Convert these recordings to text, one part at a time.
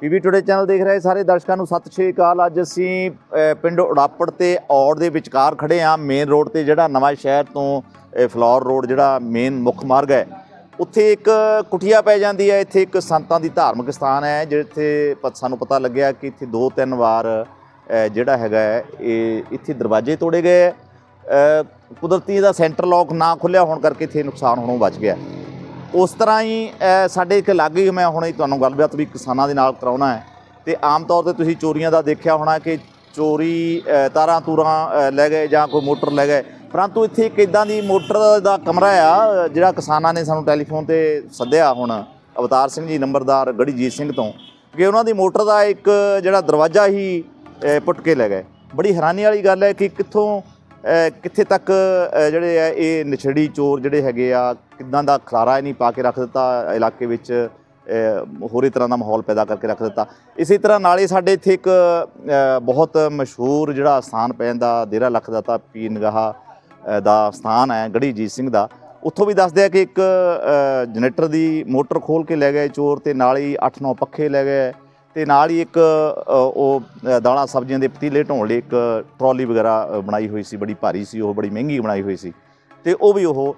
PB today channel ਦੇਖ ਰਹੇ ਸਾਰੇ ਦਰਸ਼ਕਾਂ ਨੂੰ ਸਤਿ ਸ਼੍ਰੀ ਅਕਾਲ। ਅੱਜ ਅਸੀਂ ਪਿੰਡ ਉੜਾਪੜ ਤੇ ਔੜ ਦੇ ਵਿਚਕਾਰ ਖੜੇ ਆ ਮੇਨ ਰੋਡ ਤੇ ਜਿਹੜਾ ਨਵਾਂ ਸ਼ਹਿਰ ਤੋਂ ਅ, ਫਲੋਰ ਰੋਡ ਜਿਹੜਾ ਮੇਨ ਮੁੱਖ ਮਾਰਗ ਹੈ ਉੱਥੇ ਇੱਕ ਕੁਠੀਆ ਪੈ ਜਾਂਦੀ ਹੈ। ਇੱਥੇ ਇੱਕ ਸੰਤਾਂ ਦੀ ਧਾਰਮਿਕ ਸਥਾਨ ਹੈ ਜਿੱਥੇ ਪ- ਸਾਨੂੰ ਪਤਾ ਲੱਗਿਆ ਕਿ ਇੱਥੇ ਦੋ ਤਿੰਨ ਵਾਰ ਜਿਹੜਾ ਹੈਗਾ ਇਹ ਇੱਥੇ ਦਰਵਾਜ਼ੇ ਤੋੜੇ ਗਏ ਹੈ। ਕੁਦਰਤੀ ਦਾ ਸੈਂਟਰ ਲੌਕ ਨਾ ਖੁੱਲਿਆ ਹੋਣ ਕਰਕੇ ਇੱਥੇ ਨੁਕਸਾਨ ਹੋਣੋਂ ਬਚ ਗਿਆ ਉਸ ਤਰ੍ਹਾਂ ਹੀ ਸਾਡੇ ਇੱਕ ਲਾਗੇ ਹੀ ਮੈਂ ਹੁਣੇ ਤੁਹਾਨੂੰ ਗੱਲਬਾਤ ਵੀ ਕਿਸਾਨਾਂ ਦੇ ਨਾਲ ਕਰਾਉਣਾ ਹੈ। ਤੇ ਆਮ ਤੌਰ ਤੇ ਤੁਸੀਂ ਚੋਰੀਆਂ ਦਾ ਦੇਖਿਆ ਹੋਣਾ ਕਿ ਚੋਰੀ ਤਾਰਾਂ ਤੂਰਾਂ ਲੈ ਗਏ ਜਾਂ ਕੋਈ ਮੋਟਰ ਲੈ ਗਏ। ਪਰੰਤੂ ਇੱਥੇ ਇੱਕ ਇਦਾਂ ਦੀ ਮੋਟਰ ਦਾ ਕਮਰਾ ਆ, ਜਿਹੜਾ ਕਿਸਾਨਾਂ ਨੇ ਸਾਨੂੰ ਟੈਲੀਫੋਨ ਤੇ ਸੱਦਿਆ ਹੁਣ ਅਵਤਾਰ ਸਿੰਘ ਜੀ, ਨੰਬਰਦਾਰ ਗੜੀਜੀਤ ਸਿੰਘ ਤੋਂ ਕਿ ਉਹਨਾਂ ਦੀ ਮੋਟਰ ਦਾ ਇੱਕ ਜਿਹੜਾ ਦਰਵਾਜ਼ਾ ਹੀ ਪੁੱਟ ਕੇ ਲੈ ਗਏ। ਬੜੀ ਹੈਰਾਨੀ ਵਾਲੀ ਗੱਲ ਹੈ ਕਿ ਕਿੱਥੋਂ ਕਿੱਥੇ ਤੱਕ ਜਿਹੜੇ ਆ ਇਹ ਨਛੜੀ ਚੋਰ ਜਿਹੜੇ ਹੈਗੇ ਆ ਕਿੱਦਾਂ ਦਾ ਖਲਾਰਾ ਨਹੀਂ ਪਾ ਕੇ ਰੱਖ ਦਿੱਤਾ ਇਲਾਕੇ ਵਿੱਚ ਅ, ਹੋਰ ਹੀ ਤਰ੍ਹਾਂ ਦਾ ਮਾਹੌਲ ਪੈਦਾ ਕਰਕੇ ਰੱਖ ਦਿੱਤਾ। ਇਸੇ ਤਰ੍ਹਾਂ ਨਾਲੇ ਸਾਡੇ ਇੱਥੇ ਇੱਕ ਬਹੁਤ ਮਸ਼ਹੂਰ ਜਿਹੜਾ ਸਥਾਨ ਪੈਂਦਾ ਜਾਂਦਾ ਲੱਖ ਦਾਤਾ ਪੀਰ ਨਿਗਾਹ ਦਾ ਸਥਾਨ ਹੈ ਗੜੀਜੀਤ ਸਿੰਘ ਦਾ। ਉੱਥੋਂ ਵੀ ਦੱਸਦੇ ਆ ਕਿ ਇੱਕ ਜਨਰੇਟਰ ਦੀ ਮੋਟਰ ਖੋਲ ਕੇ ਲੈ ਗਏ ਚੋਰ ਤੇ ਨਾਲ ਹੀ 8-9 ਪੱਖੇ ਲੈ ਗਏ। ਤੇ ਨਾਲ ਹੀ ਇੱਕ ਉਹ ਦਾਲਾਂ ਸਬਜ਼ੀਆਂ ਦੇ ਪਤੀਲੇ ਢੋਣ ਲਈ ਇੱਕ ਟਰਾਲੀ ਵਗੈਰਾ ਬਣਾਈ ਹੋਈ ਸੀ ਬੜੀ ਭਾਰੀ ਸੀ ਉਹ ਬੜੀ ਮਹਿੰਗੀ ਬਣਾਈ ਹੋਈ ਸੀ। ਤੇ ਉਹ ਵੀ ਉਹ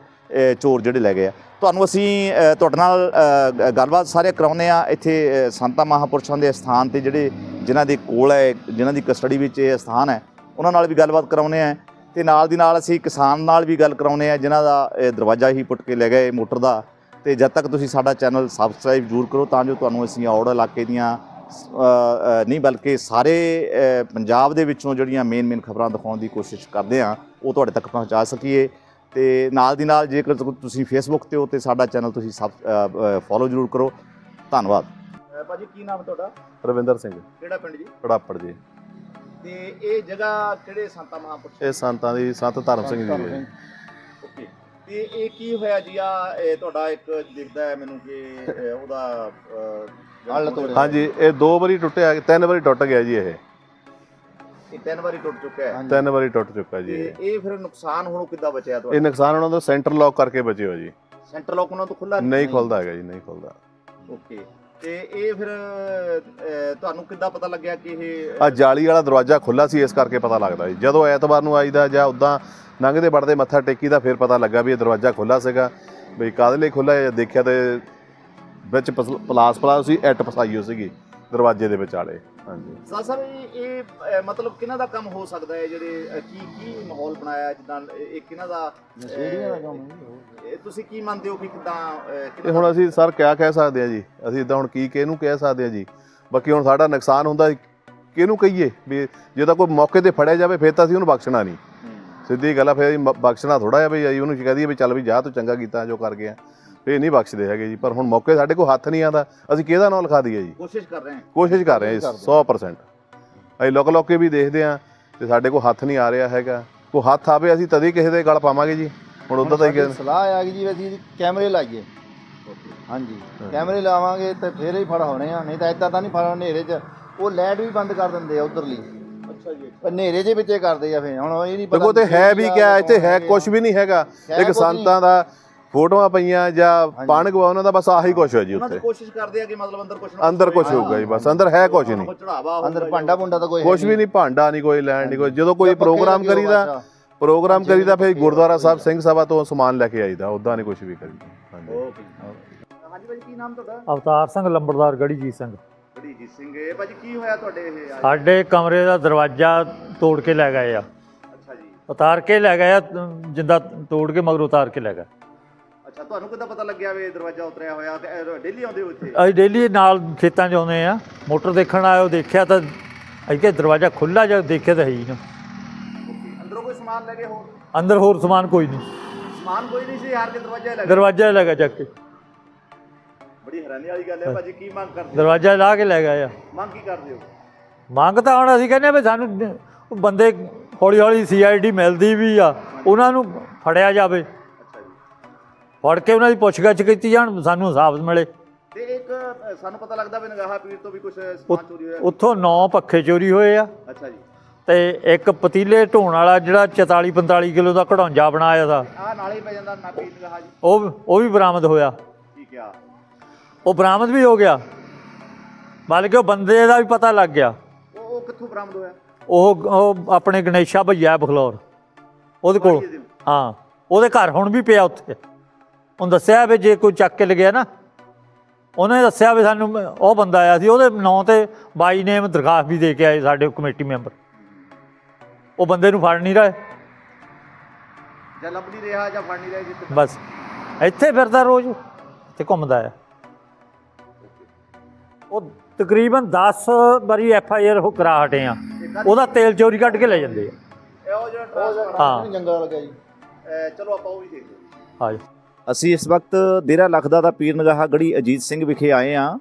ਚੋਰ ਜਿਹੜੇ ਲੈ ਗਏ ਆ। ਤੁਹਾਨੂੰ ਅਸੀਂ ਤੁਹਾਡੇ ਨਾਲ ਗੱਲਬਾਤ ਸਾਰੇ ਕਰਾਉਂਦੇ ਆ ਇੱਥੇ ਅ, ਸੰਤਾਂ ਮਹਾਪੁਰਸ਼ਾਂ ਦੇ ਸਥਾਨ ਤੇ ਜਿਹੜੇ ਜਿਨ੍ਹਾਂ ਦੇ ਕੋਲ ਹੈ ਜਿਨ੍ਹਾਂ ਦੀ ਕਸਟਡੀ ਵਿੱਚ ਇਹ ਸਥਾਨ ਹੈ ਉਹਨਾਂ ਨਾਲ ਵੀ ਗੱਲਬਾਤ ਕਰਾਉਂਦੇ ਆ ਤੇ ਨਾਲ ਦੀ ਨਾਲ ਅਸੀਂ ਕਿਸਾਨ ਨਾਲ ਵੀ ਗੱਲ ਕਰਾਉਂਦੇ ਆ ਜਿਨ੍ਹਾਂ ਦਾ ਦਰਵਾਜ਼ਾ ਹੀ ਪੁੱਟ ਕੇ ਲੈ ਗਏ ਮੋਟਰ ਦਾ। ਤੇ ਜਦ ਤੱਕ ਤੁਸੀਂ ਸਾਡਾ ਚੈਨਲ ਸਬਸਕ੍ਰਾਈਬ ਜ਼ਰੂਰ ਕਰੋ ਤਾਂ ਜੋ ਤੁਹਾਨੂੰ ਅਸੀਂ ਔੜ ਇਲਾਕੇ ਦੀਆਂ ਨਹੀਂ ਬਲਕਿ ਸਾਰੇ ਪੰਜਾਬ ਦੇ ਵਿੱਚੋਂ ਜਿਹੜੀਆਂ ਮੇਨ ਮੇਨ ਖਬਰਾਂ ਦਿਖਾਉਣ ਦੀ ਕੋਸ਼ਿਸ਼ ਕਰਦੇ ਆ ਉਹ ਤੁਹਾਡੇ ਤੱਕ ਪਹੁੰਚਾ ਸਕੀਏ। ਤੇ ਨਾਲ ਦੀ ਨਾਲ ਜੇਕਰ ਤੁਸੀਂ ਫੇਸਬੁੱਕ ਤੇ ਹੋ ਤੇ ਸਾਡਾ ਚੈਨਲ ਤੁਸੀਂ ਸਬ ਫੋਲੋ ਜ਼ਰੂਰ ਕਰੋ। ਧੰਨਵਾਦ। ਭਾਜੀ ਕੀ ਨਾਮ ਤੁਹਾਡਾ? ਰਵਿੰਦਰ ਸਿੰਘ। ਕਿਹੜਾ ਪਿੰਡ ਜੀ? ਪੜਾਪੜ ਜੀ। ਤੇ ਇਹ ਜਗ੍ਹਾ ਕਿਹੜੇ ਸੰਤਾ ਮਹਾਂਪੁਰਸ਼ ਇਹ ਸੰਤਾਂ ਦੀ ਸੰਤ ਧਰਮ ਸਿੰਘ ਜੀ ਦੀ। ਹੈ। ਓਕੇ। ਤੇ ਇਹ ਕੀ ਹੋਇਆ ਜੀ? ਆ ਇਹ ਤੁਹਾਡਾ ਇੱਕ ਦਿਖਦਾ ਹੈ ਮੈਨੂੰ ਕਿ ਉਹਦਾ ਹੱਲ ਹਾਂਜੀ ਇਹ ਦੋ ਵਾਰੀ ਟੁੱਟਿਆ ਤਿੰਨ ਵਾਰੀ ਟੁੱਟ ਗਿਆ ਜੀ ਇਹ। ਇਹ ਤਿੰਨ ਵਾਰੀ ਟੁੱਟ ਚੁੱਕਾ ਹੈ। ਤਿੰਨ ਵਾਰੀ ਟੁੱਟ ਚੁੱਕਾ ਜੀ ਤੇ ਇਹ। ਫਿਰ ਨੁਕਸਾਨ ਹੁਣ ਕਿੱਦਾਂ ਬਚਿਆ ਇਹ ਤੁਹਾਡਾ ਨੁਕਸਾਨ ਉਹਨਾਂ ਦਾ ਸੈਂਟਰ ਲੌਕ ਕਰਕੇ ਬਚੇ ਹੋ ਜੀ। ਸੈਂਟਰ ਲੋਕ ਉਹਨਾਂ ਤੋਂ ਖੁੱਲਾ ਨਹੀਂ? ਖੁੱਲਦਾ ਹੈਗਾ ਜੀ ਨਹੀਂ ਖੁੱਲਦਾ ਓਕੇ। ਤੇ ਇਹ ਫਿਰ ਅਹ, ਤੁਹਾਨੂੰ ਕਿੱਦਾਂ ਪਤਾ ਲੱਗਿਆ ਕਿ ਇਹ ਆ ਜਾਲੀ ਵਾਲਾ ਦਰਵਾਜ਼ਾ ਖੁੱਲਾ ਸੀ ਇਸ ਕਰਕੇ ਪਤਾ ਲੱਗਦਾ ਜੀ। ਜਦੋਂ ਐਤਵਾਰ ਨੂੰ ਆਈਦਾ ਜਾਂ ਉਦਾਂ ਲੰਘਦੇ ਵੜਦੇ ਮੱਥਾ ਟੇਕੀ ਦਾ ਫਿਰ ਪਤਾ ਲੱਗਾ ਵੀ ਇਹ ਦਰਵਾਜ਼ਾ ਖੁੱਲਾ ਸੀਗਾ। ਵੀ ਕਾਹਦੇ ਲਈ ਖੁੱਲਾ ਹੈ ਦੇਖਿਆ ਤੇ ਵਿੱਚ ਪਲਾਸ ਪਲਾਸ ਸੀ ਐਟ ਫਸਾਈ ਹੋ ਸੀਗੀ ਦਰਵਾਜ਼ੇ ਦੇ ਵਿਚਾਲੇ ਹਾਂਜੀ। ਸਰ ਸਰ ਇਹ ਇਹ, ਅਹ, ਮਤਲਬ ਕਿਹਨਾਂ ਦਾ ਕੰਮ ਹੋ ਸਕਦਾ ਹੈ ਜਿਹੜੇ ਅਹ, ਕੀ ਕੀ ਮਾਹੌਲ ਬਣਾਇਆ ਜਿੱਦਾਂ ਇਹ ਇਹ ਕਿਹਨਾਂ ਦਾ ਨਸ਼ੇੜੀਆਂ ਦਾ ਕੰਮ ਇਹ ਤੁਸੀਂ ਕੀ ਮੰਨਦੇ ਹੋ ਕਿ ਕਿਦਾਂ ਇਹ ਹੁਣ ਅਸੀਂ ਸਰ ਕਿਆ ਕਹਿ ਸਕਦੇ ਆ ਜੀ? ਅਸੀਂ ਇਦਾਂ ਹੁਣ ਕੀ ਕਿਹਨੂੰ ਕਹਿ ਸਕਦੇ ਆ ਜੀ? ਬਾਕੀ ਹੁਣ ਸਾਡਾ ਨੁਕਸਾਨ ਹੁੰਦਾ ਕਿਹਨੂੰ ਕਹੀਏ? ਵੀ ਜੇ ਤਾਂ ਕੋਈ ਮੌਕੇ ਤੇ ਫੜਿਆ ਜਾਵੇ ਫਿਰ ਤਾਂ ਅਸੀਂ ਉਹਨੂੰ ਬਖਸ਼ਣਾ ਨਹੀਂ। ਸਿੱਧੀ ਗੱਲ ਆ ਫਿਰ ਅਸੀਂ ਮ- ਬਖਸ਼ਣਾ ਥੋੜਾ ਜਿਹਾ ਵੀ ਅਸੀਂ ਉਹਨੂੰ ਕਹਿ ਦਈਏ ਵੀ ਚੱਲ ਵੀ ਜਾ ਤੂੰ ਚੰਗਾ ਕੀਤਾ ਜੋ ਕਰ ਗਿਆ। ਫੇਰ ਨਹੀਂ ਬਖਸ਼ਦੇ ਹੈਗੇ ਜੀ ਪਰ ਹੁਣ ਮੌਕੇ ਸਾਡੇ ਕੋਲ ਹੱਥ ਨਹੀਂ ਆਂਦਾ ਅਸੀਂ ਕਿਹਦਾ ਨਾਂ ਲਿਖਾ ਦਈਏ ਜੀ? ਕੋਸ਼ਿਸ਼ ਕਰ ਰਹੇ ਹਾਂ। ਕੋਸ਼ਿਸ਼ ਕਰ ਰਹੇ ਹਾਂ ਜੀ, 100% ਅਸੀਂ ਲੁਕ ਲੁਕ ਕੇ ਵੀ ਦੇਖਦੇ ਆ ਤੇ ਸਾਡੇ ਕੋਲ ਹੱਥ ਨਹੀਂ ਆ ਰਿਹਾ ਹੈਗਾ। ਕੋਈ ਹੱਥ ਆਵੇ ਅਸੀਂ ਤਦੇ ਕਿਸੇ ਦੇ ਗਲ ਪਾਵਾਂਗੇ ਜੀ। ਹੁਣ ਉਦੋਂ ਤਾਂ ਹੀ ਸਾਡੀ ਸਲਾਹ ਆ ਗਈ ਜੀ ਵੀ ਅਸੀਂ ਕੈਮਰੇ ਲਾਈਏ। ਹਾਂਜੀ ਕੈਮਰੇ ਲਾਵਾਂਗੇ ਤੇ ਫੇਰ ਹੀ ਫੜ ਹੋਣੇ ਆ ਨਹੀਂ ਤਾਂ ਇਦਾਂ ਤਾਂ ਨਹੀਂ ਫੜ ਹਨੇਰੇ 'ਚ। ਉਹ ਲਾਈਟ ਵੀ ਬੰਦ ਕਰ ਦਿੰਦੇ ਆ ਉਧਰਲੀ। ਅੱਛਾ ਜੀ। ਹਨੇਰੇ 'ਚ ਵਿੱਚੇ ਕਰਦੇ ਆ ਫੇਰ ਹੁਣ ਇਹ ਨਹੀਂ ਦੇਖੋ ਤੇ ਹੈ ਵੀ ਕਿਆ ਇੱਥੇ ਹੈ ਕੁਝ ਵੀ ਨਹੀਂ ਹੈਗਾ। ਇੱਕ ਸੰਤਾਂ ਦਾ ਫੋਟੋਆਂ ਪਈਆਂ ਜਾਂ ਪਾਣ ਗਵਾ ਉਹਨਾਂ ਦਾ ਬਸ ਆਹੀ ਕੁਝ ਹੈ ਜੀ ਉਹਨਾਂ ਦੀ ਉੱਥੇ। ਕੋਸ਼ਿਸ਼ ਕਰਦੇ ਆ ਕਿ ਮਤਲਬ ਅੰਦਰ ਕੁਝ ਅੰਦਰ ਕੁਝ ਹੋਊਗਾ ਜੀ ਬਸ ਅੰਦਰ ਹੈ ਕੁਝ ਨਹੀਂ। ਚੜਾਵਾ ਅੰਦਰ ਭਾਂਡਾ ਭੁੰਡਾ ਤਾਂ ਕੋਈ ਕੁਝ ਵੀ ਨਹੀਂ। ਭਾਂਡਾ ਨਹੀਂ ਕੋਈ ਲੈਣ ਨਹੀਂ ਕੋਈ ਜਦੋਂ ਕੋਈ ਪ੍ਰੋਗਰਾਮ ਕਰੀਦਾ। ਪ੍ਰੋਗਰਾਮ ਕਰੀਦਾ ਫਿਰ ਗੁਰਦੁਆਰਾ ਸਾਹਿਬ ਸਿੰਘ ਸਭਾ ਤੋਂ ਸਮਾਨ ਲੈ ਕੇ ਆਈਦਾ ਉਦਾਂ ਨਹੀਂ ਕੁਝ ਵੀ ਕਰੀਦਾ ਹਾਂਜੀ। ਓਕੇ ਹਾਂਜੀ ਭਾਜੀ ਕੀ ਨਾਮ ਤੁਹਾਡਾ? ਅਵਤਾਰ ਸਿੰਘ ਲੰਬੜਦਾਰ ਗੜੀਜੀਤ ਸਿੰਘ। ਸਿੰਘ ਇਹ ਭਾਜੀ ਕੀ ਹੋਇਆ ਤੁਹਾਡੇ ਇਹ ਅੱਜ? ਸਾਡੇ ਕਮਰੇ ਦਾ ਦਰਵਾਜ਼ਾ ਤੋੜ ਕੇ ਲੈ ਗਏ ਆ। ਅੱਛਾ ਜੀ। ਉਤਾਰ ਕੇ ਲੈ ਗਏ ਆ ਜਿੰਦਾ ਤੋੜ ਕੇ ਮਗਰ ਉਤਾਰ ਕੇ ਲੈ ਗਏ। ਤੁਹਾਨੂੰ ਕਿੱਦਾਂ ਪਤਾ ਲੱਗਿਆ ਵੀ ਇਹ ਦਰਵਾਜ਼ਾ ਉਤਰਿਆ ਹੋਇਆ ਇਹ ਡੇਲੀ ਆਉਂਦੇ ਹੋ ਇੱਥੇ? ਅਸੀਂ ਡੇਲੀ ਨਾਲ ਖੇਤਾਂ 'ਚ ਆਉਂਦੇ ਆ ਮੋਟਰ ਦੇਖਣ ਆਇਓ ਦੇਖਿਆ ਤਾਂ ਅਸੀਂ ਕਿ ਦਰਵਾਜ਼ਾ ਖੁੱਲਾ ਜਾਂ ਦੇਖਿਆ ਤਾਂ ਹੈ ਹੀ ਨਾ ਅੰਦਰੋਂ ਕੋਈ ਸਮਾਨ ਲੈ ਗਏ ਹੋਰ? ਅੰਦਰ ਹੋਰ ਸਮਾਨ ਕੋਈ ਨਹੀਂ। ਸਮਾਨ ਕੋਈ ਨਹੀਂ ਸੀ ਹਾਰ ਕੇ ਦਰਵਾਜ਼ਾ ਹੀ ਲੱਗਾ ਦਰਵਾਜ਼ਾ ਲੈ ਗਿਆ ਚੱਕ ਕੇ। ਬੜੀ ਹੈਰਾਨੀ ਵਾਲੀ ਗੱਲ ਹੈ ਭਾਜੀ ਕੀ ਮੰਗ ਕਰਦੇ ਹੋ? ਦਰਵਾਜ਼ਾ ਲਾ ਕੇ ਲੈ ਗਏ ਆ। ਮੰਗ ਕੀ ਕਰਦੇ ਹੋ? ਮੰਗ ਤਾਂ ਹੁਣ ਅਸੀਂ ਕਹਿੰਦੇ ਆ ਵੀ ਸਾਨੂੰ ਉਹ ਬੰਦੇ ਹੌਲੀ ਹੌਲੀ ਸੀਆਈਡੀ ਮਿਲਦੀ ਵੀ ਆ ਉਹਨਾਂ ਨੂੰ ਫੜਿਆ ਜਾਵੇ। ਫੜ ਕੇ ਉਹਨਾਂ ਦੀ ਪੁੱਛਗਿੱਛ ਕੀਤੀ ਜਾਣ ਸਾਨੂੰ ਹਿਸਾਬ ਮਿਲੇ। ਤੇ ਇੱਕ ਅ, ਸਾਨੂੰ ਪਤਾ ਲੱਗਦਾ ਵੀ ਨਗਾਹਾ ਪੀਰ ਤੋਂ ਵੀ ਕੁਝ ਸਮਾਨ ਚੋਰੀ ਹੋਇਆ। ਉੱਥੋਂ 9 ਪੱਖੇ ਚੋਰੀ ਹੋਏ ਆ। ਅੱਛਾ ਜੀ। ਤੇ ਇੱਕ ਪਤੀਲੇ ਢੋਣ ਵਾਲਾ ਜਿਹੜਾ 44 45 ਕਿਲੋ ਦਾ ਘੜੌਂਜਾ ਬਣਾਇਆ ਦਾ। ਆ ਨਾਲੇ ਹੀ ਪੈ ਜਾਂਦਾ ਨਾਪੀ ਨਗਾਹਾ ਜੀ। ਉਹ ਉਹ ਵੀ ਬਰਾਮਦ ਹੋਇਆ। ਠੀਕ ਆ ਉਹ ਬਰਾਮਦ ਵੀ ਹੋ ਗਿਆ। ਬਲਕਿ ਉਹ ਬੰਦੇ ਦਾ ਵੀ ਪਤਾ ਲੱਗ ਗਿਆ। ਉਹ ਉਹ ਕਿੱਥੋਂ ਬਰਾਮਦ ਹੋਇਆ? ਉਹ ਉਹ ਆਪਣੇ ਗਣੇਸ਼ਾ ਭਈਆ ਬਖਲੌਰ। ਉਹਦੇ ਕੋਲ ਹਾਂ ਉਹਦੇ ਘਰ ਹੁਣ ਵੀ ਪਿਆ ਉੱਥੇ। ਉਹਨੂੰ ਦੱਸਿਆ ਵੀ ਜੇ ਕੋਈ ਚੱਕ ਕੇ ਲਗਿਆ ਨਾ ਉਹਨੇ ਦੱਸਿਆ ਵੀ ਸਾਨੂੰ ਉਹ ਬੰਦਾ ਆਇਆ ਸੀ ਉਹਦੇ ਨਾਂ ਤੇ ਬਾਈ ਨੇਮ ਦਰਖਾਸਤ ਵੀ ਦੇ ਕੇ ਆਏ ਸਾਡੇ ਕਮੇਟੀ ਮੈਂਬਰ। ਉਹ ਬੰਦੇ ਨੂੰ ਫੜ ਨਹੀਂ ਰਹੇ। ਜਾਂ ਲੱਭ ਨਹੀਂ ਰਿਹਾ ਜਾਂ ਫੜ ਨਹੀਂ ਰਿਹਾ ਜਿੱਥੇ ਬਸ ਇੱਥੇ ਫਿਰਦਾ ਰੋਜ਼ ਤੇ ਘੁੰਮਦਾ ਆ। ਉਹ ਤਕਰੀਬਨ 10 ਵਾਰੀ ਐਫ ਆਈ ਆਰ ਕਰਾ ਹਟੇ ਆ। ਉਹਦਾ ਤੇਲ ਚੋਰੀ ਕੱਢ ਕੇ ਲੈ ਜਾਂਦੇ ਆ। ਇਹ ਉਹ ਜਿਹੜਾ ਟ੍ਰਾਂਸਫਰ ਹਾਂ। ਜੰਗਲ ਲੱਗਿਆ ਜੀ। ਚਲੋ ਆਪਾਂ ਉਹ ਵੀ ਦੇਖਦੇ ਹਾਂ ਜੀ। ਅਸੀਂ ਇਸ ਵਕਤ ਡੇਰਾ ਲਖਦਾ ਦਾ ਪੀਰ ਨਗਾਹਾ ਗੜੀ ਅਜੀਤ ਸਿੰਘ ਵਿਖੇ ਆਏ ਆ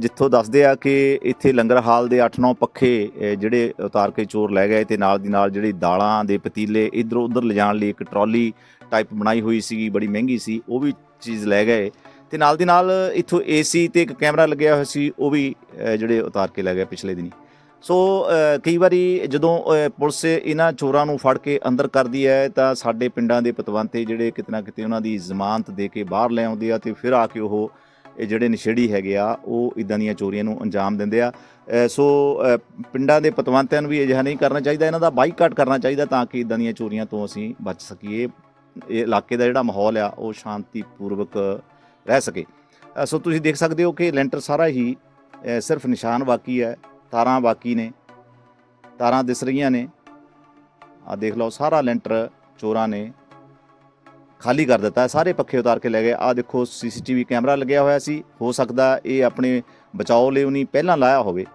ਜਿੱਥੋਂ ਦੱਸਦੇ ਆ ਕਿ ਇੱਥੇ ਲੰਗਰ ਹਾਲ ਦੇ 8-9 ਪੱਖੇ ਜਿਹੜੇ ਉਤਾਰ ਕੇ ਚੋਰ ਲੈ ਗਏ ਤੇ ਨਾਲ ਦੀ ਨਾਲ ਜਿਹੜੀ ਦਾਲਾਂ ਦੇ ਪਤੀਲੇ ਇਧਰੋਂ ਉਧਰ ਲਿਜਾਣ ਲਈ ਇੱਕ ਟਰਾਲੀ ਟਾਈਪ ਬਣਾਈ ਹੋਈ ਸੀਗੀ, ਬੜੀ ਮਹਿੰਗੀ ਸੀ, ਉਹ ਵੀ ਚੀਜ਼ ਲੈ ਗਏ ਤੇ ਨਾਲ ਦੀ ਨਾਲ ਇੱਥੋਂ ਏਸੀ ਤੇ ਇੱਕ ਕੈਮਰਾ ਲੱਗਿਆ ਹੋਇਆ ਸੀ, ਉਹ ਵੀ ਜਿਹੜੇ ਉਤਾਰ ਕੇ ਲੈ ਗਏ ਪਿਛਲੇ ਦਿਨੀ। ਸੋ ਕਈ ਵਾਰੀ ਜਦੋਂ ਪੁਲਿਸ ਇਹਨਾਂ ਚੋਰਾਂ ਨੂੰ ਫੜ ਕੇ ਅੰਦਰ ਕਰਦੀ ਹੈ, ਤਾਂ ਸਾਡੇ ਪਿੰਡਾਂ ਦੇ ਪਤਵੰਤੇ ਜਿਹੜੇ ਕਿਤੇ ਨਾ ਕਿਤੇ ਉਹਨਾਂ ਦੀ ਜ਼ਮਾਨਤ ਦੇ ਕੇ ਬਾਹਰ ਲੈ ਆਉਂਦੇ ਆ ਤੇ ਫਿਰ ਆ ਕੇ ਉਹ, ਇਹ ਜਿਹੜੇ ਨਸ਼ੇੜੀ ਹੈਗੇ ਆ, ਉਹ ਇਦਾਂ ਦੀਆਂ ਚੋਰੀਆਂ ਨੂੰ ਅੰਜਾਮ ਦਿੰਦੇ ਆ। ਸੋ ਪਿੰਡਾਂ ਦੇ ਪਤਵੰਤਿਆਂ ਨੂੰ ਵੀ ਅਜਿਹਾ ਨਹੀਂ ਕਰਨਾ ਚਾਹੀਦਾ, ਇਹਨਾਂ ਦਾ ਬਾਈਕਾਟ ਕਰਨਾ ਚਾਹੀਦਾ ਤਾਂ ਕਿ ਇਦਾਂ ਦੀਆਂ ਚੋਰੀਆਂ ਤੋਂ ਅਸੀਂ ਬਚ ਸਕੀਏ। ਇਹ ਇਲਾਕੇ ਦਾ ਜਿਹੜਾ ਮਾਹੌਲ ਆ, ਉਹ ਸ਼ਾਂਤੀਪੂਰਵਕ ਰਹਿ ਸਕੇ। ਸੋ ਤੁਸੀਂ ਦੇਖ ਸਕਦੇ ਹੋ ਕਿ ਲੈਂਟਰ ਸਾਰਾ ਹੀ ਸਿਰਫ ਨਿਸ਼ਾਨ ਬਾਕੀ ਹੈ। ਤਾਰਾਂ ਬਾਕੀ ਨੇ, ਤਾਰਾਂ ਦਿਸ ਰਹੀਆਂ ਨੇ। ਆ ਦੇਖ ਲਓ, ਸਾਰਾ ਲੈਂਟਰ ਚੋਰਾਂ ਨੇ ਖਾਲੀ ਕਰ ਦਿੱਤਾ ਸਾਰੇ ਪੱਖੇ ਉਤਾਰ ਕੇ ਲੈ ਗਏ। ਆ ਦੇਖੋ, ਸੀਸੀਟੀਵੀ ਕੈਮਰਾ ਲੱਗਿਆ ਹੋਇਆ ਸੀ। ਹੋ ਸਕਦਾ ਇਹ ਆਪਣੇ ਬਚਾਓ ਲਈ ਉਹਨੀ ਪਹਿਲਾਂ ਲਾਇਆ ਹੋਵੇ,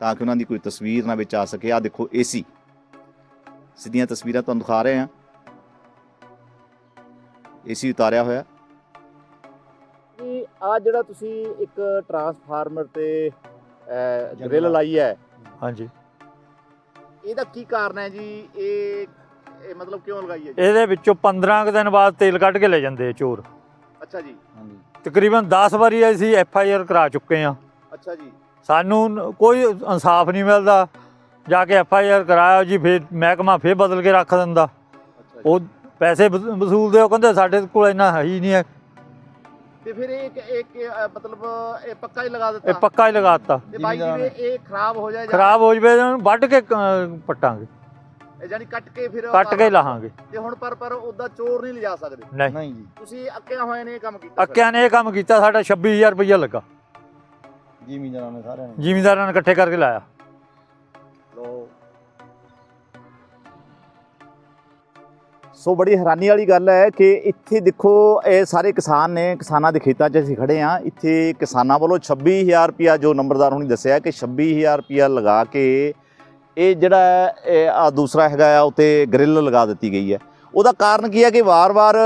ਤਾਂ ਕਿ ਉਹਨਾਂ ਦੀ ਕੋਈ ਤਸਵੀਰ ਨਾ ਵਿੱਚ ਆ ਸਕੇ। ਆ ਦੇਖੋ, ਏਸੀ। ਸਿੱਧੀਆਂ ਤਸਵੀਰਾਂ ਤੁਹਾਨੂੰ ਦਿਖਾ ਰਹੇ ਹਾਂ। ਏਸੀ ਉਤਾਰਿਆ ਹੋਇਆ। ਇਹ ਆ ਜਿਹੜਾ ਤੁਸੀਂ ਇੱਕ ਟਰਾਂਸਫਾਰਮਰ ਤੇ ਗ੍ਰਿਲ ਲਾਈ ਹੈ। ਹਾਂਜੀ। ਇਹਦਾ ਕੀ ਕਾਰਨ ਹੈ ਜੀ? ਇਹ ਇਹ ਮਤਲਬ ਕਿਉਂ ਲਗਾਈ ਹੈ ਜੀ? ਇਹਦੇ ਵਿੱਚੋਂ 15 ਕੁ ਦਿਨ ਬਾਅਦ ਤੇਲ ਕੱਢ ਕੇ ਲੈ ਜਾਂਦੇ ਆ ਚੋਰ। ਅੱਛਾ ਜੀ। ਹਾਂਜੀ। ਤਕਰੀਬਨ 10 ਵਾਰੀ ਅਸੀਂ ਐਫ ਆਈ ਆਰ ਕਰਾ ਚੁੱਕੇ ਆ ਅੱਛਾ ਜੀ। ਸਾਨੂੰ ਕੋਈ ਇਨਸਾਫ ਨਹੀਂ ਮਿਲਦਾ। ਜਾ ਕੇ ਐਫ ਆਈ ਆਰ ਕਰਾਇਆ ਜੀ ਫਿਰ ਮਹਿਕਮਾ ਫਿਰ ਬਦਲ ਕੇ ਰੱਖ ਦਿੰਦਾ। ਉਹ ਪੈਸੇ ਵਸ- ਵਸੂਲਦੇ ਉਹ ਕਹਿੰਦੇ ਸਾਡੇ ਕੋਲ ਇੰਨਾ ਹੈ ਹੀ ਨਹੀਂ ਹੈ। ਤੇ ਫਿਰ ਇਹ ਇੱਕ- ਇੱਕ ਅ, ਮਤਲਬ ਇਹ ਪੱਕਾ ਹੀ ਲਗਾ ਦਿੱਤਾ। ਇਹ ਪੱਕਾ ਹੀ ਲਗਾਤਾ ਤੇ ਬਾਈ ਜੀ ਇਹ ਖਰਾਬ ਹੋ ਜਾਏ ਜਾਂ- ਖਰਾਬ ਹੋ ਜਵੇ ਇਹਨੂੰ ਵੱਢ ਕੇ ਕ- ਪੱਟਾਂਗੇ। ਇਹ ਜਾਨੀ ਕੱਟ ਕੇ ਫਿਰ ਕੱਟ ਕੇ ਲਾਹਾਂਗੇ। ਤੇ ਹੁਣ ਪਰ ਪਰ ਉਹਦਾ ਚੋਰ ਨਹੀਂ ਲਿਜਾ ਸਕਦੇ। ਨਹੀਂ। ਨਹੀਂ ਜੀ। ਤੁਸੀਂ ਅੱਕਿਆ ਹੋਏ ਨੇ ਇਹ ਕੰਮ ਕੀਤਾ ਫਿਰ। ਅੱਕਿਆਂ ਨੇ ਇਹ ਕੰਮ ਕੀਤਾ ਸਾਡਾ 26000 ਰੁਪਈਆ ਲੱਗਾ। ਜ਼ਿਮੀਂਦਾਰਾਂ ਨੇ ਸਾਰਿਆਂ ਨੇ। ਜ਼ਿਮੀਂਦਾਰਾਂ ਨੇ ਇਕੱਠੇ ਕਰਕੇ ਲਾਇਆ। ਸੋ ਬੜੀ ਹੈਰਾਨੀ ਵਾਲੀ ਗੱਲ ਹੈ ਕਿ ਇੱਥੇ ਦੇਖੋ, ਇਹ ਸਾਰੇ ਕਿਸਾਨ ਨੇ, ਕਿਸਾਨਾਂ ਦੇ ਖੇਤਾਂ 'ਚ ਅਸੀਂ ਖੜੇ ਆ ਇੱਥੇ ਕਿਸਾਨਾਂ ਵੱਲੋਂ 26000 ਰੁਪਿਆ ਜੋ ਨੰਬਰਦਾਰ ਹੁਣੀ ਦੱਸਿਆ ਕਿ 26000 ਰੁਪਿਆ ਲਗਾ ਕੇ ਇਹ ਜਿਹੜਾ ਆ ਦੂਸਰਾ ਹੈਗਾ ਆ, ਉਤੇ ਗ੍ਰਿਲ ਲਗਾ ਦਿੱਤੀ ਗਈ ਹੈ। ਉਹਦਾ ਕਾਰਨ ਕੀ ਹੈ ਕਿ ਵਾਰ-ਵਾਰ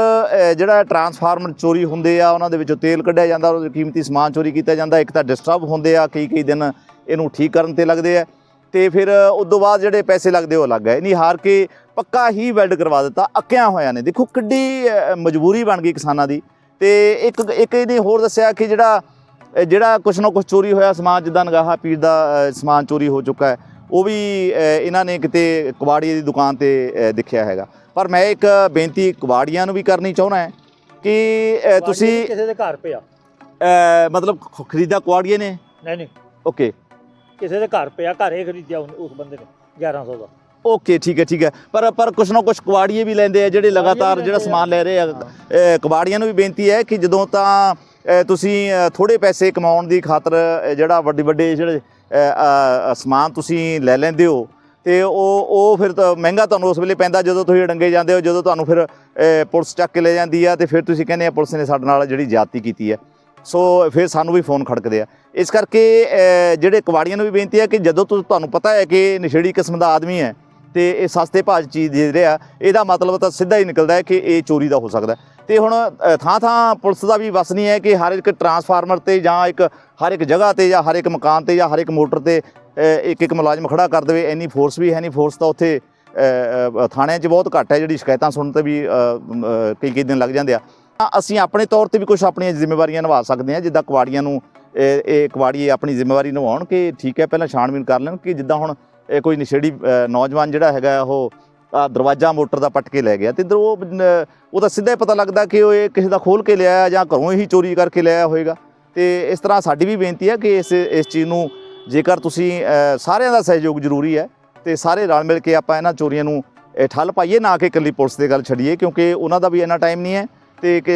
ਜਿਹੜਾ ਟਰਾਂਸਫਾਰਮਰ ਚੋਰੀ ਹੁੰਦੇ ਆ, ਉਹਨਾਂ ਦੇ ਵਿੱਚੋਂ ਤੇਲ ਕੱਢਿਆ ਜਾਂਦਾ, ਉਹਦੇ ਕੀਮਤੀ ਸਮਾਨ ਚੋਰੀ ਕੀਤਾ ਜਾਂਦਾ। ਇੱਕ ਤਾਂ ਡਿਸਟਰਬ ਹੁੰਦੇ ਆ ਕਈ ਕਈ ਦਿਨ ਇਹਨੂੰ ਠੀਕ ਕਰਨ ਤੇ ਲੱਗਦੇ ਆ। ਤੇ ਫਿਰ ਉਸ ਤੋਂ ਬਾਅਦ ਜਿਹੜੇ ਪੈਸੇ ਲੱਗਦੇ ਉਹ ਅਲੱਗ ਹੈ। ਨਹੀਂ ਹਾਰ ਕੇ ਪੱਕਾ ਹੀ ਵੈਲਡ ਕਰਵਾ ਦਿੱਤਾ। ਅੱਕਿਆਂ ਹੋਇਆਂ ਨੇ। ਦੇਖੋ ਕਿੱਡੀ ਮਜਬੂਰੀ ਬਣ ਗਈ ਕਿਸਾਨਾਂ ਦੀ। ਤੇ ਇੱਕ ਇੱਕ ਇਹਨੇ ਹੋਰ ਦੱਸਿਆ ਕਿ ਜਿਹੜਾ ਜਿਹੜਾ ਕੁਛ ਨਾ ਕੁਛ ਚੋਰੀ ਹੋਇਆ ਸਮਾਨ ਜਿੱਦਾਂ ਨਗਾਹਾ ਪੀਰ ਦਾ ਸਮਾਨ ਚੋਰੀ ਹੋ ਚੁੱਕਾ ਹੈ ਉਹ ਵੀ ਇਹਨਾਂ ਨੇ ਕਿਤੇ ਕਬਾੜੀਏ ਦੀ ਦੁਕਾਨ ਤੇ ਦਿਖਿਆ ਹੈਗਾ। ਪਰ ਮੈਂ ਇੱਕ ਬੇਨਤੀ ਕਬਾੜੀਆਂ ਨੂੰ ਵੀ ਕਰਨੀ ਚਾਹੁੰਦਾ ਹੈ ਕਿ ਤੁਸੀਂ ਕਿਸੇ ਦੇ ਘਰ ਪਿਆ। ਮਤਲਬ ਖਰੀਦਾ ਕਬਾੜੀਏ ਨੇ? ਨਹੀਂ ਨਹੀਂ। ਓਕੇ। ਕਿਸੇ ਦੇ ਘਰ ਪਿਆ ਘਰੇ ਖਰੀਦਿਆ ਉਹਨੇ- ਉਸ ਬੰਦੇ ਨੇ 1100 ਦਾ। ਓਕੇ ਠੀਕ ਹੈ ਠੀਕ ਹੈ। ਪਰ ਪਰ ਕੁਛ ਨਾ ਕੁਛ ਕਬਾੜੀਏ ਵੀ ਲੈਂਦੇ ਆ ਜਿਹੜੇ ਲਗਾਤਾਰ ਜਿਹੜਾ। ਸਮਾਨ ਲੈ ਰਹੇ ਆ ਅ, ਕਬਾੜੀਆਂ ਨੂੰ ਵੀ ਬੇਨਤੀ ਹੈ ਕਿ ਜਦੋਂ ਤਾਂ ਅ, ਤੁਸੀਂ ਅ, ਥੋੜੇ ਪੈਸੇ ਕਮਾਉਣ ਦੀ ਖਾਤਰ ਅ, ਜਿਹੜਾ ਵੱਡੇ ਵੱਡੇ ਜਿਹੜੇ ਅ, ਅ, ਸਮਾਨ ਤੁਸੀਂ ਲੈ ਲੈਂਦੇ ਹੋ ਤੇ ਉਹ ਉਹ ਫਿਰ ਤਾਂ ਮਹਿੰਗਾ ਤੁਹਾਨੂੰ ਉਸ ਵੇਲੇ ਪੈਂਦਾ ਜਦੋਂ ਤੁਸੀਂ ਡੰਗੇ ਜਾਂਦੇ ਹੋ ਜਦੋਂ ਤੁਹਾਨੂੰ ਫਿਰ ਅ, ਪੁਲਿਸ ਚੱਕ ਕੇ ਲੈ ਜਾਂਦੀ ਆ ਤੇ ਫਿਰ ਤੁਸੀਂ ਕਹਿੰਦੇ ਆ ਪੁਲਿਸ ਨੇ ਸਾਡੇ ਨਾਲ ਜਿਹੜੀ ਜ਼ਿਆਦਤੀ ਕੀਤੀ ਹੈ। ਸੋ ਫਿਰ ਸਾਨੂੰ ਵੀ ਫੋਨ ਖੜਕਦੇ ਆ। ਇਸ ਕਰਕੇ ਜਿਹੜੇ ਕਬਾੜੀਆਂ ਨੂੰ ਵੀ ਬੇਨਤੀ ਹੈ ਕਿ ਜਦੋਂ ਤੁ- ਤੁਹਾਨੂੰ ਪਤਾ ਹੈ ਕਿ ਨਸ਼ੇੜੀ ਕਿਸਮ ਦਾ ਆਦਮੀ ਹੈ ਤੇ ਇਹ ਸਸਤੇ ਭਾਅ ਚੀਜ਼ ਦੇ ਰਿਹਾ, ਇਹਦਾ ਮਤਲਬ ਤਾਂ ਸਿੱਧਾ ਹੀ ਨਿਕਲਦਾ ਹੈ ਕਿ ਇਹ ਚੋਰੀ ਦਾ ਹੋ ਸਕਦਾ ਹੈ। ਤੇ ਹੁਣ ਥਾਂ ਥਾਂ ਪੁਲਿਸ ਦਾ ਵੀ ਵਸ ਨਹੀਂ ਹੈ ਕਿ ਹਰ ਇੱਕ ਟਰਾਂਸਫਾਰਮਰ ਤੇ ਜਾਂ ਇੱਕ, ਹਰ ਇੱਕ ਜਗ੍ਹਾ ਤੇ ਜਾਂ ਹਰ ਇੱਕ ਮਕਾਨ ਤੇ ਜਾਂ ਹਰ ਇੱਕ ਮੋਟਰ ਤੇ ਇੱਕ ਇੱਕ ਮੁਲਾਜ਼ਮ ਖੜਾ ਕਰ ਦੇਵੇ, ਇੰਨੀ ਫੋਰਸ ਵੀ ਹੈ ਨਹੀਂ। ਫੋਰਸ ਤਾਂ ਉੱਥੇ ਥਾਣਿਆਂ 'ਚ ਬਹੁਤ ਘੱਟ ਹੈ, ਜਿਹੜੀ ਸ਼ਿਕਾਇਤਾਂ ਸੁਣਨ ਤੇ ਵੀ ਕਈ ਕਈ ਦਿਨ ਲੱਗ ਜਾਂਦੇ ਆ। ਅਸੀਂ ਆਪਣੇ ਤੌਰ ਤੇ ਵੀ ਕੁਝ ਆਪਣੀਆਂ ਜ਼ਿੰਮੇਵਾਰੀਆਂ ਨਿਭਾ ਸਕਦੇ ਹਾਂ, ਜਿੱਦਾਂ ਕਵਾੜੀਆਂ ਨੂੰ, ਇਹ ਇਹ ਕਵਾੜੀ ਆਪਣੀ ਜ਼ਿੰਮੇਵਾਰੀ ਨਿਭਾਉਣ ਕਿ ਠੀਕ ਹੈ, ਪਹਿਲਾਂ ਛਾਣਬੀਨ ਕਰ ਲੈਣ ਕਿ ਜਿੱਦਾਂ ਹੁਣ ਇਹ ਕੋਈ ਨਸ਼ੇੜੀ ਨੌਜਵਾਨ ਜਿਹੜਾ ਹੈਗਾ ਉਹ ਦਰਵਾਜ਼ਾ ਮੋਟਰ ਦਾ ਪੱਟ ਕੇ ਲੈ ਗਿਆ ਤੇ ਇੱਧਰ ਉਹ ਉਹਦਾ ਸਿੱਧਾ ਹੀ ਪਤਾ ਲੱਗਦਾ ਕਿ ਉਹ ਇਹ ਕਿਸੇ ਦਾ ਖੋਲ ਕੇ ਲਿਆ ਜਾਂ ਘਰੋਂ ਹੀ ਚੋਰੀ ਕਰਕੇ ਲਿਆ ਹੋਵੇਗਾ। ਤੇ ਇਸ ਤਰ੍ਹਾਂ ਸਾਡੀ ਵੀ ਬੇਨਤੀ ਹੈ ਕਿ ਇਸ ਇਸ ਚੀਜ਼ ਨੂੰ ਜੇਕਰ ਤੁਸੀਂ ਸਾਰਿਆਂ ਦਾ ਸਹਿਯੋਗ ਜ਼ਰੂਰੀ ਹੈ ਤੇ ਸਾਰੇ ਰਲ ਮਿਲ ਕੇ ਆਪਾਂ ਇਹਨਾਂ ਚੋਰੀਆਂ ਨੂੰ ਠੱਲ ਪਾਈਏ, ਨਾ ਕਿ ਇਕੱਲੀ ਪੁਲਿਸ ਦੇ ਗੱਲ ਛੱਡੀਏ ਕਿਉਂਕਿ ਉਹਨਾਂ ਦਾ ਵੀ ਇੰਨਾ ਟਾਈਮ ਨਹੀਂ ਹੈ। ਤੇ ਕਿ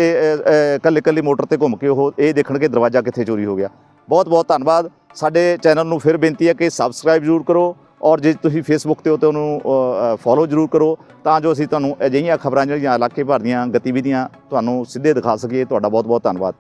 ਇਕੱਲੇ ਇਕੱਲੀ ਮੋਟਰ ਤੇ ਘੁੰਮ ਕੇ ਉਹ ਇਹ ਦੇਖਣਗੇ ਦਰਵਾਜ਼ਾ ਕਿੱਥੇ ਚੋਰੀ ਹੋ ਗਿਆ। ਬਹੁਤ ਬਹੁਤ ਧੰਨਵਾਦ। ਸਾਡੇ ਚੈਨਲ ਨੂੰ ਫਿਰ ਬੇਨਤੀ ਹੈ ਕਿ ਸਬਸਕ੍ਰਾਈਬ ਜ਼ਰੂਰ ਕਰੋ ਔਰ ਜੇ ਤੁਸੀਂ ਫੇਸਬੁੱਕ ਤੇ ਹੋ ਤਾਂ ਉਹਨੂੰ ਫੋਲੋ ਜ਼ਰੂਰ ਕਰੋ ਤਾਂ ਜੋ ਅਸੀਂ ਤੁਹਾਨੂੰ ਅਜਿਹੀਆਂ ਖਬਰਾਂ ਜਿਹੜੀਆਂ ਇਲਾਕੇ ਭਰ ਦੀਆਂ ਗਤੀਵਿਧੀਆਂ ਤੁਹਾਨੂੰ ਸਿੱਧੇ ਦਿਖਾ ਸਕੀਏ। ਤੁਹਾਡਾ ਬਹੁਤ ਬਹੁਤ ਧੰਨਵਾਦ।